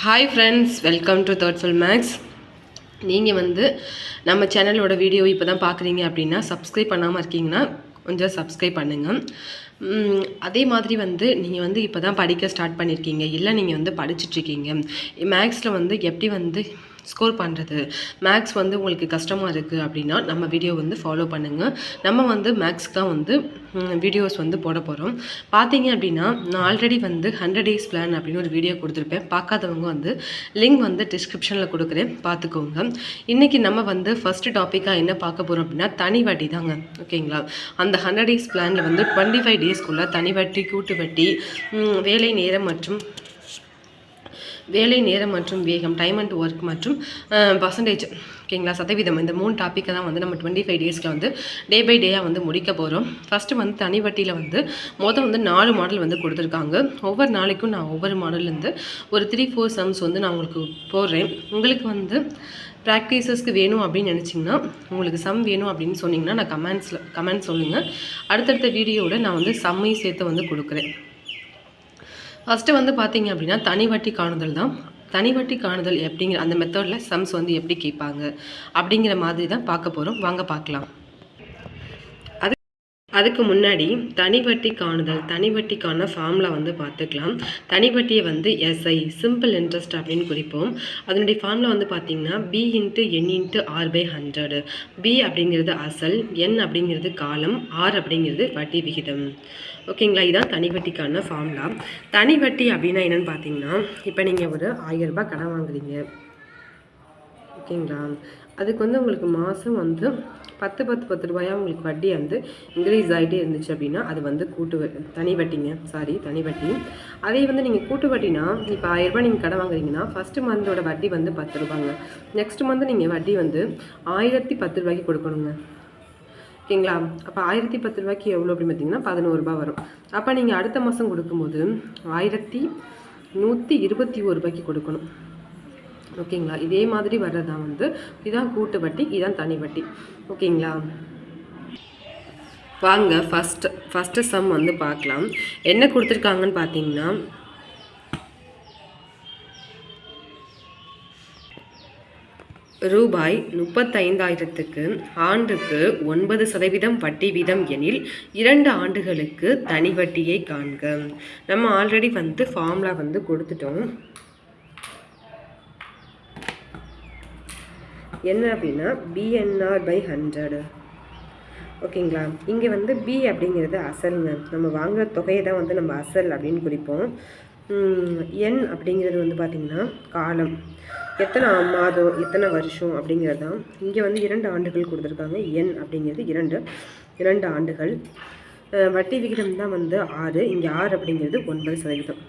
Hi friends welcome to third phil max நீங்கள் வந்து நம்ம சேனலோட வீடியோ இப்போ தான் பார்க்குறீங்க அப்படின்னா சப்ஸ்கிரைப் பண்ணாமல் இருக்கீங்கன்னா கொஞ்சம் சப்ஸ்கிரைப் பண்ணுங்கள் அதே மாதிரி வந்து நீங்கள் வந்து இப்போ தான் படிக்க ஸ்டார்ட் பண்ணியிருக்கீங்க இல்லை நீங்கள் வந்து படிச்சுட்ருக்கீங்க மேக்ஸில் வந்து எப்படி வந்து ஸ்கோர் பண்ணுறது மேக்ஸ் வந்து உங்களுக்கு கஷ்டமாக இருக்குது அப்படின்னா நம்ம வீடியோ வந்து ஃபாலோ பண்ணுங்கள் நம்ம வந்து மேக்ஸ் தான் வந்து வீடியோஸ் வந்து போட போகிறோம் பார்த்தீங்க அப்படின்னா நான் ஆல்ரெடி வந்து ஹண்ட்ரட் டேஸ் பிளான் அப்படின்னு ஒரு வீடியோ கொடுத்துருப்பேன். பார்க்காதவங்க வந்து லிங்க் வந்து டிஸ்கிரிப்ஷனில் கொடுக்குறேன். பார்த்துக்கோங்க இன்றைக்கி நம்ம வந்து ஃபஸ்ட்டு டாப்பிக்காக என்ன பார்க்க போகிறோம் அப்படின்னா தனி வட்டி தாங்க. ஓகேங்களா அந்த ஹண்ட்ரட் டேஸ் பிளானில் வந்து டுவெண்ட்டி ஃபைவ் டேஸ்க்குள்ளே தனி வட்டி கூட்டு வட்டி வேலை நேரம் மற்றும் வேலை நேரம் மற்றும் வேகம் டைம் அண்ட் ஒர்க் மற்றும் பர்சன்டேஜ் ஓகேங்களா? சதவீதம். இந்த மூணு டாப்பிக்கை தான் வந்து நம்ம டுவெண்ட்டி ஃபைவ் டேஸில் வந்து டே பை டேயாக வந்து முடிக்க போகிறோம் ஃபஸ்ட்டு வந்து தனி வட்டியில் வந்து மொதல் வந்து நாலு மாடல் வந்து கொடுத்துருக்காங்க. ஒவ்வொரு நாளைக்கும் நான் ஒவ்வொரு மாடல்லேருந்து ஒரு த்ரீ ஃபோர் சம்ஸ் வந்து நான் உங்களுக்கு போடுறேன். உங்களுக்கு வந்து ப்ராக்டிசஸ்க்கு வேணும் அப்படின்னு நினச்சிங்கன்னா உங்களுக்கு சம் வேணும் அப்படின்னு சொன்னிங்கன்னா நான் கமெண்ட்ஸில் கமெண்ட் சொல்லுங்கள் அடுத்தடுத்த வீடியோவோட நான் வந்து சம்மையும் சேர்த்து வந்து கொடுக்குறேன். ஃபஸ்ட்டு வந்து பார்த்தீங்க அப்படின்னா தனி வட்டி காணுதல் தான். தனி வட்டி காணுதல் எப்படிங்கிற அந்த மெத்தடில் சம்ஸ் வந்து எப்படி கேட்பாங்க? அப்படிங்கிற மாதிரி தான் பார்க்க போகிறோம் வாங்க பார்க்கலாம். அது அதுக்கு முன்னாடி தனி வட்டி காணுதல் தனி வட்டிக்கான ஃபார்முலா வந்து பார்த்துக்கலாம் தனி வந்து எஸ்ஐ சிம்பிள் இன்ட்ரெஸ்ட் அப்படின்னு குறிப்போம். அதனுடைய ஃபார்முலா வந்து பார்த்திங்கன்னா P into N into R by hundred P அப்படிங்கிறது அசல் என் அப்படிங்கிறது காலம் ஆர் அப்படிங்கிறது வட்டி விகிதம். ஓகேங்களா? இதுதான் தனி வட்டிக்கான ஃபார்ம்லா தனி வட்டி அப்படின்னா என்னென்னு பார்த்தீங்கன்னா இப்போ நீங்கள் ஒரு ஆயிரம் ரூபாய் கடன் வாங்குறீங்க. ஓகேங்களா? அதுக்கு வந்து உங்களுக்கு மாதம் வந்து பத்து பத்து பத்து ரூபாயா உங்களுக்கு வட்டி வந்து இன்க்ரீஸ் ஆகிட்டே இருந்துச்சு அப்படின்னா அது வந்து கூட்டு தனி வட்டிங்க சாரி தனி வட்டி அதே வந்து நீங்கள் கூட்டு வட்டினா இப்போ ஆயிரம் ரூபாய் நீங்கள் கடன் வாங்குறீங்கன்னா ஃபஸ்ட்டு மந்தோட வட்டி வந்து பத்து ரூபாங்க. நெக்ஸ்ட் மந்த் நீங்கள் வட்டி வந்து ஆயிரத்தி பத்து ரூபாய்க்கு கொடுக்கணுங்க. ஓகேங்களா? அப்போ ஆயிரத்தி பத்து ரூபாய்க்கு எவ்வளோ அப்படின்னு பார்த்தீங்கன்னா பதினோரு ரூபா வரும். அப்போ நீங்கள் அடுத்த மாதம் கொடுக்கும்போது ஆயிரத்தி நூற்றி இருபத்தி ஒரு ரூபாய்க்கு கொடுக்கணும். ஓகேங்களா? இதே மாதிரி வர்றதான் வந்து இதான் கூட்டு வட்டி இதான் தனி வட்டி. ஓகேங்களா? வாங்க ஃபஸ்ட்டு ஃபஸ்ட்டு சம் வந்து பார்க்கலாம். என்ன கொடுத்துருக்காங்கன்னு பார்த்தீங்கன்னா ரூபாய் முப்பத்தைந்தாயிரத்துக்கு ஆண்டுக்கு ஒன்பது சதவீதம் வட்டி வீதம் எனில் இரண்டு ஆண்டுகளுக்கு தனி வட்டியை காண்க. நம்ம ஆல்ரெடி வந்து ஃபார்முலா வந்து கொடுத்துட்டோம். என்ன அப்படின்னா பிஎன்ஆர் பை ஹண்ட்ரடு ஓகேங்களா? இங்கே வந்து பி அப்படிங்கிறது அசல்ங்க. நம்ம வாங்குகிற தொகையை தான் வந்து நம்ம அசல் அப்படின்னு குறிப்போம். என் அப்படிங்கிறது வந்து பார்த்திங்கன்னா காலம். எத்தனை மாதம் எத்தனை வருஷம் அப்படிங்கிறது? தான் இங்கே வந்து இரண்டு ஆண்டுகள் கொடுத்துருக்காங்க. என் அப்படிங்கிறது இரண்டு. இரண்டு ஆண்டுகள். வட்டி விகிதம் தான் வந்து ஆறு. இங்கே ஆறு அப்படிங்கிறது ஒன்பது சதவீதம்.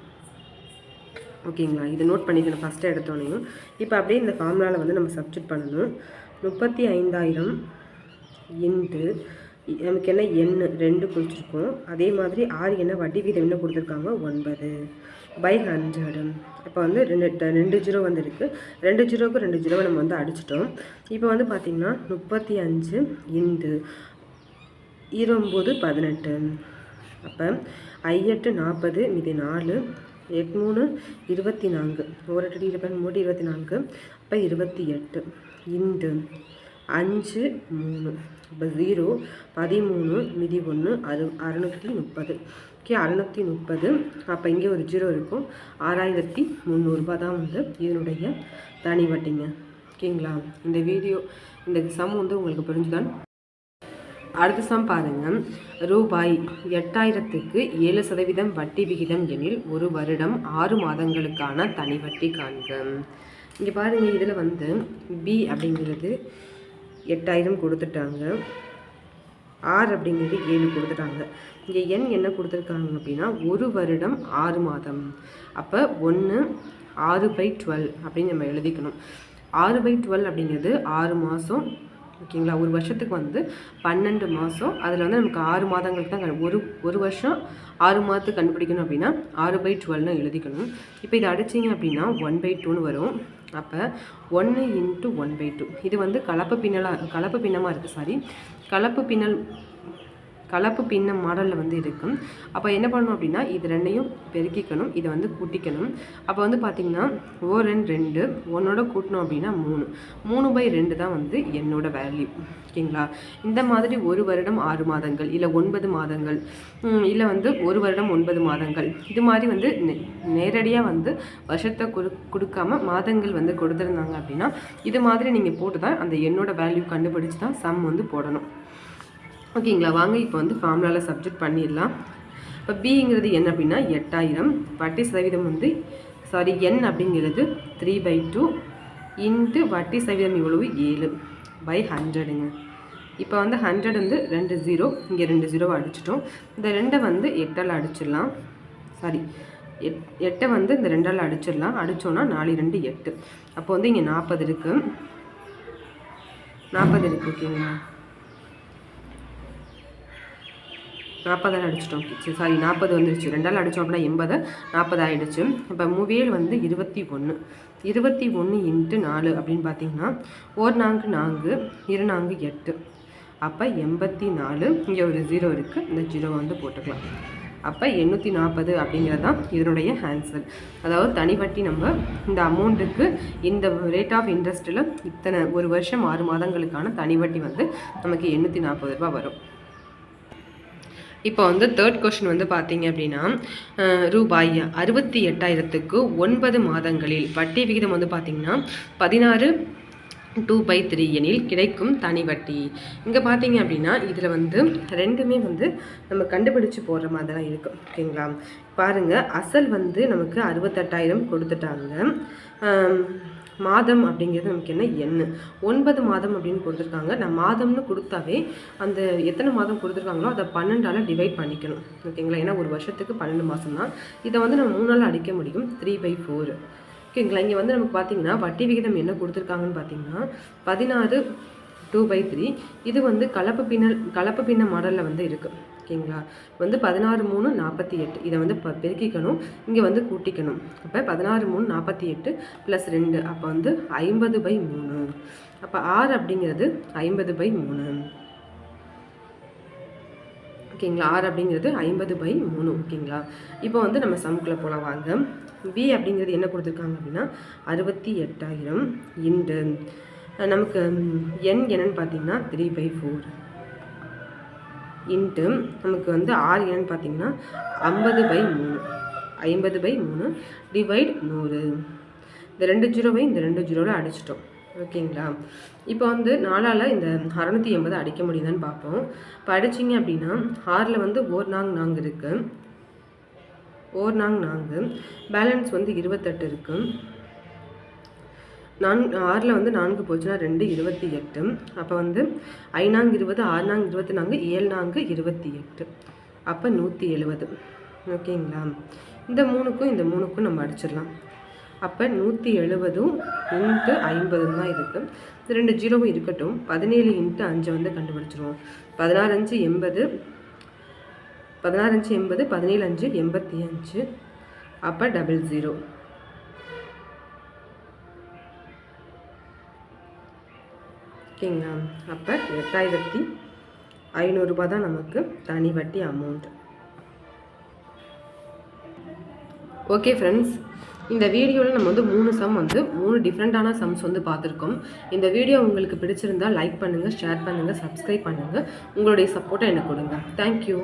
ஓகேங்களா? இது நோட் பண்ணிக்கணும். ஃபஸ்ட்டு எடுத்தோடனையும் இப்போ அப்படியே இந்த ஃபார்முலாவில் வந்து நம்ம சப்ஜெக்ட் பண்ணணும். முப்பத்தி ஐந்தாயிரம் இன்ட்டு நமக்கு என்ன எண் ரெண்டு குறிச்சிருக்கோம் அதே மாதிரி ஆறு என்ன வட்டி வீதம் என்ன கொடுத்துருக்காங்க? ஒன்பது. பை ஹண்ட்ரடு இப்போ வந்து ரெண்டு ட- ரெண்டு ஜீரோ வந்து இருக்குது ரெண்டு ஜீரோவுக்கு ரெண்டு ஜீரோவை நம்ம வந்து அடிச்சிட்டோம். இப்போ வந்து பார்த்திங்கன்னா முப்பத்தி அஞ்சு இந்து இருபது பதினெட்டு. அப்போ ஐயெட்டு நாற்பது மீதி நாலு எட்மூணு இருபத்தி நான்கு. ஒரு எட்டு இருபத்தி மூணு இருபத்தி நான்கு அப்போ இருபத்தி எட்டு. இந்து அஞ்சு மூணு. அப்போ ஜீரோ பதிமூணு மிதி ஒன்று அறு அறுநூற்றி முப்பது. ஓகே அறுநூற்றி முப்பது. அப்போ இங்கே ஒரு ஜீரோ இருக்கும். ஆறாயிரத்தி முந்நூறுரூபா தான் வந்து இதனுடைய தனி வட்டிங்க. ஓகேங்களா? இந்த வீடியோ இந்த சம் வந்து உங்களுக்கு புரிஞ்சுதான். அடுத்த சம் பாருங்கள் ரூபாய் எட்டாயிரத்துக்கு ஏழு சதவீதம் வட்டி விகிதம் எனில் ஒரு வருடம் ஆறு மாதங்களுக்கான தனி வட்டி காண்க. இங்கே பாருங்கள் இதில் வந்து பி அப்படிங்கிறது எட்டாயிரம் கொடுத்துட்டாங்க. ஆர் அப்படிங்கிறது ஏழு கொடுத்துட்டாங்க. இங்கே எண் என்ன கொடுத்துருக்காங்க அப்படின்னா ஒரு வருடம் ஆறு மாதம். அப்போ ஒன்று ஆறு பை டுவெல் அப்படின்னு நம்ம எழுதிக்கணும். ஆறு பை டுவெல் அப்படிங்கிறது ஆறு மாதம் ஓகேங்களா? ஒரு வருஷத்துக்கு வந்து பன்னெண்டு மாதம் அதில் வந்து நமக்கு ஆறு மாதங்களுக்கு தான் கண்டு- ஒரு ஒரு வருஷம் ஆறு மாதத்துக்கு கண்டுபிடிக்கணும் அப்படின்னா ஆறு பை டுவெல்னு எழுதிக்கணும். இப்போ இதை அடிச்சிங்க அப்படின்னா ஒன் பை டூன்னு வரும். அப்போ ஒன்று இன்ட்டு ஒன் பை டூ இது வந்து கலப்பு பின்னலாக கலப்பு பின்னமாக இருக்குது சாரி கலப்பு பின்னல் கலப்பு பின்ன மாடலில் வந்து இருக்கும். அப்போ என்ன பண்ணணும் அப்படின்னா இது ரெண்டையும் பெருக்கிக்கணும். இதை வந்து கூட்டிக்கணும். அப்போ வந்து பார்த்திங்கன்னா ஓ ரெண்டு ரெண்டு ஒன்னோட கூட்டணும் அப்படின்னா மூணு. மூணு பை ரெண்டு தான் வந்து என்னோட வேல்யூ ஓகேங்களா? இந்த மாதிரி ஒரு வருடம் ஆறு மாதங்கள் இல்லை ஒன்பது மாதங்கள் இல்லை வந்து ஒரு வருடம் ஒன்பது மாதங்கள். இது மாதிரி வந்து நேரடியாக வந்து வருஷத்தை கொடு கொடுக்காம மாதங்கள் வந்து கொடுத்துருந்தாங்க அப்படின்னா இது மாதிரி நீங்கள் போட்டு தான் அந்த என்னோட வேல்யூ கண்டுபிடிச்சி தான் சம் வந்து போடணும். ஓகேங்களா வாங்க இப்போ வந்து ஃபார்முலாவில் சப்ஜெக்ட் பண்ணிடலாம். இப்போ பிங்கிறது என்ன அப்படின்னா எட்டாயிரம். வட்டி சதவீதம் வந்து சாரி என் அப்படிங்கிறது த்ரீ பை டூ இன்ட்டு வட்டி சதவீதம் இவ்வளவு ஏழு பை ஹண்ட்ரடுங்க இப்போ வந்து ஹண்ட்ரட் வந்து ரெண்டு ஜீரோ இங்கே ரெண்டு ஜீரோவை அடிச்சிட்டோம். இந்த ரெண்டை வந்து எட்டால் அடிச்சிடலாம். சாரி எட் எட்டை வந்து இந்த ரெண்டால் அடிச்சிடலாம். அடித்தோன்னா நாலு ரெண்டு எட்டு. அப்போ வந்து இங்கே நாற்பது இருக்குது நாற்பது இருக்குது ஓகேங்களா? நாற்பதால் அடிச்சிட்டோம். சாரி நாற்பது வந்துருச்சு. ரெண்டால் அடித்தோம் அப்படின்னா எண்பது நாற்பது ஆகிடுச்சு இப்போ மூவேல் வந்து இருபத்தி ஒன்று இருபத்தி ஒன்று இன்ட்டு நாலு அப்படின்னு பார்த்தீங்கன்னா ஒரு நான்கு நான்கு இரு நான்கு எட்டு. அப்போ எண்பத்தி நாலு இங்கே ஒரு ஜீரோ இருக்குது இந்த ஜீரோ வந்து போட்டுக்கலாம். அப்போ எண்ணூற்றி நாற்பது அப்படிங்கிறது தான் இதனுடைய ஆன்சர் அதாவது தனி வட்டி நம்ம இந்த அமௌண்ட்டுக்கு இந்த ரேட் ஆஃப் இன்ட்ரெஸ்ட்டில் இத்தனை ஒரு வருஷம் ஆறு மாதங்களுக்கான தனி வட்டி வந்து நமக்கு எண்ணூற்றி நாற்பது ரூபா வரும். இப்போ வந்து தேர்ட் கொஷின் வந்து பார்த்தீங்க அப்படின்னா ரூபாய் அறுபத்தி எட்டாயிரத்துக்கு ஒன்பது மாதங்களில் வட்டி விகிதம் வந்து பார்த்திங்கன்னா பதினாறு டூ பை த்ரீ எனில் கிடைக்கும் தனி வட்டி. இங்கே பார்த்தீங்க அப்படின்னா இதில் வந்து ரெண்டுமே வந்து நம்ம கண்டுபிடிச்சு போடுற மாதிரி தான் இருக்கும். ஓகேங்களா? பாருங்கள் அசல் வந்து நமக்கு அறுபத்தெட்டாயிரம் கொடுத்துட்டாங்க. மாதம் அப்படிங்கிறது நமக்கு என்ன? எண்ணு ஒன்பது மாதம் அப்படின்னு கொடுத்துருக்காங்க. நான் மாதம்னு கொடுத்தாவே அந்த எத்தனை மாதம் கொடுத்துருக்காங்களோ அதை பன்னெண்டால் டிவைட் பண்ணிக்கணும். ஓகேங்களா? ஏன்னா ஒரு வருஷத்துக்கு பன்னெண்டு மாதம் தான் இதை வந்து நம்ம மூணால் அடிக்க முடியும். த்ரீ பை ஃபோர் ஓகேங்களா? இங்கே வந்து நமக்கு பார்த்தீங்கன்னா வட்டி விகிதம் என்ன கொடுத்துருக்காங்கன்னு பார்த்தீங்கன்னா பதினாறு டூ பை த்ரீ இது வந்து கலப்பு பின்னல் கலப்பு பின்ன மாடலில் வந்து இருக்குது ஓகேங்களா? வந்து பதினாறு மூணு நாற்பத்தி எட்டு. இதை வந்து ப பெருக்கிக்கணும். இங்கே வந்து கூட்டிக்கணும். அப்போ பதினாறு மூணு நாற்பத்தி எட்டு ப்ளஸ் ரெண்டு. அப்போ வந்து ஐம்பது பை மூணு. அப்போ ஆறு அப்படிங்கிறது ஐம்பது பை மூணு. ஓகேங்களா? ஆறு அப்படிங்கிறது ஐம்பது பை மூணு. ஓகேங்களா? இப்போ வந்து நம்ம சமுக்குள்ளே போகலாம் வாங்க. பி அப்படிங்கிறது என்ன கொடுத்துருக்காங்க அப்படின்னா அறுபத்தி எட்டாயிரம் இன்று நமக்கு என் என்னன்னு பார்த்தீங்கன்னா த்ரீ பை ஃபோர் இன்ட்டு நமக்கு வந்து ஆர் என்னன்னு பார்த்தீங்கன்னா ஐம்பது பை மூணு. ஐம்பது பை மூணு டிவைட் நூறு. இந்த ரெண்டு ஜீரோவை இந்த ரெண்டு ஜீரோவில் அடிச்சிட்டோம். ஓகேங்களா? இப்போ வந்து நாலால் இந்த அறநூற்றி எண்பது அடிக்க முடியுதான்னு பார்ப்போம். இப்போ அடிச்சிங்க அப்படின்னா ஆறில் வந்து ஓர் நாங் நாங்கள் இருக்குது ஓர் நாங் நான்கு. பேலன்ஸ் வந்து இருபத்தெட்டு இருக்குது நான் ஆறில் வந்து நான்கு போச்சுன்னா ரெண்டு இருபத்தி எட்டு. அப்போ வந்து ஐநாங்கு இருபது ஆறு நான்கு இருபத்தி நான்கு ஏழு நான்கு இருபத்தி எட்டு. அப்போ நூற்றி எழுபது. ஓகேங்களா? இந்த மூணுக்கும் இந்த மூணுக்கும் நம்ம அடிச்சிடலாம். அப்போ நூற்றி எழுபதும் இன்ட்டு ஐம்பதும் தான் இருக்குது ரெண்டு ஜீரோவும் இருக்கட்டும். பதினேழு இன்ட்டு அஞ்சை வந்து கண்டுபிடிச்சிருவோம். பதினாறு அஞ்சு எண்பது பதினாறு அஞ்சு எண்பது பதினேழு அஞ்சு எண்பத்தி அஞ்சு. அப்போ டபுள் ஜீரோ. ஓகேங்களா? அப்போ எட்டாயிரத்தி ஐநூறுரூபா தான் நமக்கு தனி வட்டி அமௌண்ட் ஓகே ஃப்ரெண்ட்ஸ் இந்த வீடியோவில் நம்ம வந்து மூணு சம் வந்து மூணு டிஃப்ரெண்ட்டான சம்ஸ் வந்து பார்த்துருக்கோம். இந்த வீடியோ உங்களுக்கு பிடிச்சிருந்தால் லைக் பண்ணுங்கள் ஷேர் பண்ணுங்கள் சப்ஸ்கிரைப் பண்ணுங்கள் உங்களுடைய சப்போர்ட்டை எனக்கு கொடுங்க. தேங்க்யூ